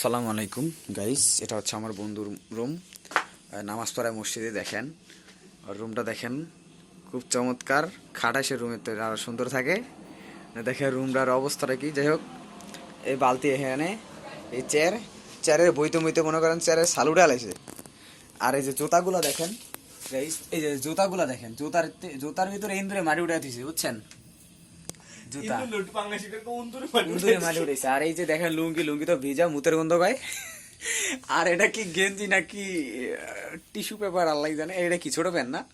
সালাম আলাইকুম গাইস এটা হচ্ছে আমার বন্ধুর রুম নামাজ পড়ায় মসজিদে দেখেন। রুমটা দেখেন, খুব চমৎকার। খাটা সে রুমের তো আরও সুন্দর থাকে। দেখেন রুমটার অবস্থাটা কি? যাই হোক, এই বালতি এখানে, এই চেয়ার চেয়ারের বইতে মইতে মনে করেন চেয়ারের সালুটা আলাইছে। আর এই যে জুতাগুলো দেখেন গাইস এই যে জুতাগুলো দেখেন, জুতার জুতার ভিতরে ইন্দুরে মাটি উঠে দিছে, বুঝছেন? জুতা। উন্দুরে মাটি উঠেছে? আর এই যে দেখেন লুঙ্গি লুঙ্গি তো ভিজা মুতের গন্ধ পায়। আর এটা কি গেঞ্জি নাকি টিস্যু পেপার আল্লাহ জানে। এটা কি ছোট প্যান্ট না?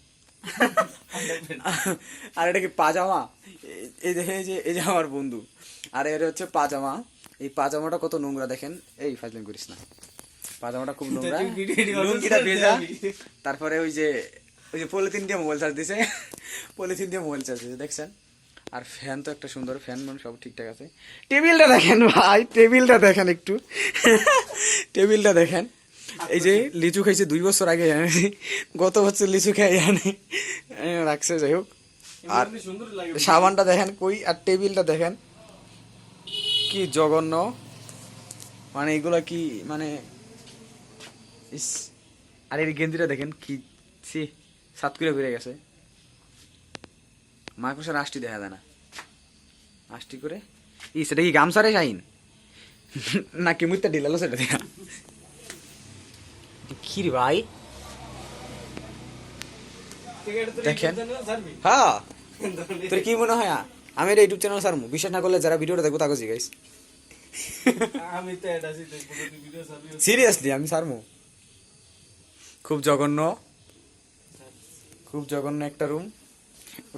আর এটা কি পাজামা? এই- দেখে যে এই যে আমার বন্ধু। আর এটা হচ্ছে পাজামা। এই পাজামাটা কত নোংরা দেখেন। এই ফাজলাম করিস না। পাজামাটা খুব নোংরা। লুঙ্গিটা ভেজা। তারপরে ওই যে ওই যে পলিথিন দিয়ে মোবাইল চার্জ দিছে পলিথিন দিয়ে মোবাইল চার্জ দিছে দেখছেন? আর ফ্যান তো একটা সুন্দর ফ্যান মানে সব ঠিকঠাক আছে। টেবিলটা দেখেন ভাই টেবিলটা দেখেন একটু। টেবিলটা দেখেন। এই যে লিচু খাইছে দুই বছর আগে জানি গত বছর লিচু খাই জানি রাখছে যাই হোক। আর সাবানটা দেখেন কই আর টেবিলটা দেখেন। কি জঘন্য। মানে এগুলা কি মানে আর এই গেঞ্জিটা দেখেন কি সি সাত করে বেড়ে গেছে। মাকড়সার আষ্টি দেখা যায় না। আষ্টি করে ই সেটা কি গামছারে শাইন? নাকি মুইতে ঢিলালো সেটা দেখা কি রে ভাই? দেখেন। হ্যাঁ। তোর কি মনে হয়? আমি এটা ইউটিউব চ্যানেল সারমু বিশ্বাস না করলে যারা ভিডিওটা দেখব তাকে জিগাইস। আমি তো এটা সিরিয়াসলি আমি সারমু খুব জঘন্য। খুব জঘন্য একটা রুম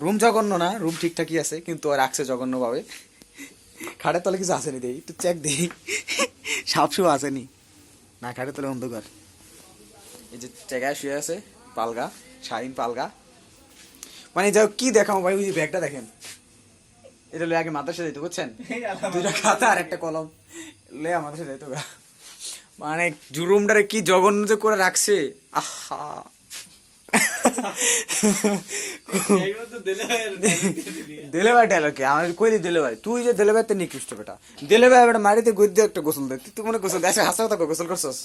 রুম জঘন্য না রুম ঠিকঠাকই আছে কিন্তু আর রাখছে জঘন্য ভাবে খাটের তলে কিছু আসেনি দেই একটু চেক দেই। সাপসু আসেনি। না খাটের তলে অন্ধকার। এই যে জায়গায় শুয়ে আছে পালগা শাহিন পালগা। মানে যাও কি দেখাও ভাই ওই ব্যাগটা দেখেন। এটা লয়ে আগে মাদ্রাসা সাথে বুঝছেন? দুইটা খাতা আর একটা কলম। লয়ে মাদ্রাসা যাইতো তো মানে জুরুমটারে কি জঘন্য যে করে রাখছে। আহা। দিলে আর দিলি। দিলে ভাই ডায়লগ আমার কইলি দিলে ভাই তুই যে দিলে ভাই তে নিকৃষ্ট বেটা। দিলে ভাই বেটা মারিতে গই একটা গোসল দে। তুই মনে গোসল দে। আচ্ছা হাসা কথা গোসল করছস?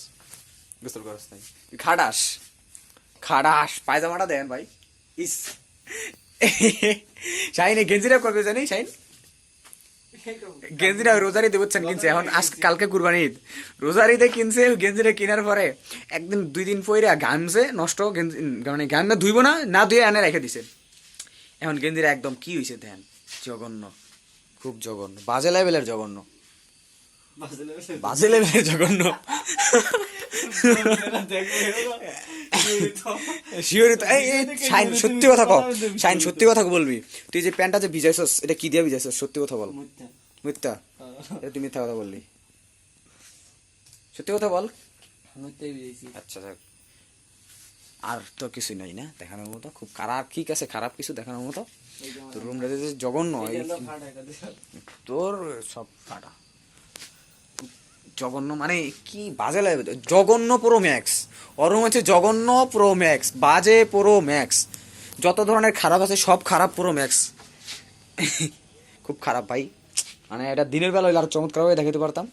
গোসল করছ নাই। খাডাস। খাডাস। পায়জামাটা দেন ভাই। ইস। শাইনে জানি শাইন রোজারি কিনছে। এখন আজ কালকে কুরবানি ঈদ। রোজারিতে কিনছে গেঞ্জিরা কেনার পরে একদিন দুই দিন পরে গামছে নষ্ট গেঞ্জি মানে গামে ধুইব না না ধুয়ে এনে রেখে দিছে। এখন গেঞ্জিরা একদম কি হয়েছে ধ্যান জঘন্য। খুব জঘন্য। বাজে লেভেলের জঘন্য। বাজে লেভেলের জঘন্য। শিওরি তো এই এই, শাইন সত্যি কথা কও। শাইন সত্যি কথা বলবি। তুই যে প্যান্টটা যে ভিজাইছস এটা কি দিয়ে ভিজাইছস? সত্যি কথা বল। মিথ্যা। এটা তুই মিথ্যা কথা বললি। সত্যি কথা বল। আচ্ছা যাক। আর তো কিছু নাই না? দেখানোর মতো? খুব খারাপ ঠিক আছে খারাপ কিছু দেখানোর মতো? তোর রুমটা যে জঘন্য। তোর সব ফাটা। জঘন্য মানে কি বাজে লাগে জঘন্য প্রো ম্যাক্স ওরম হচ্ছে জঘন্য প্রো ম্যাক্স বাজে প্রো ম্যাক্স যত ধরনের খারাপ আছে সব খারাপ প্রো ম্যাক্স খুব খারাপ ভাই। মানে এটা দিনের বেলা হইলে আর চমৎকারভাবে দেখাতে পারতাম।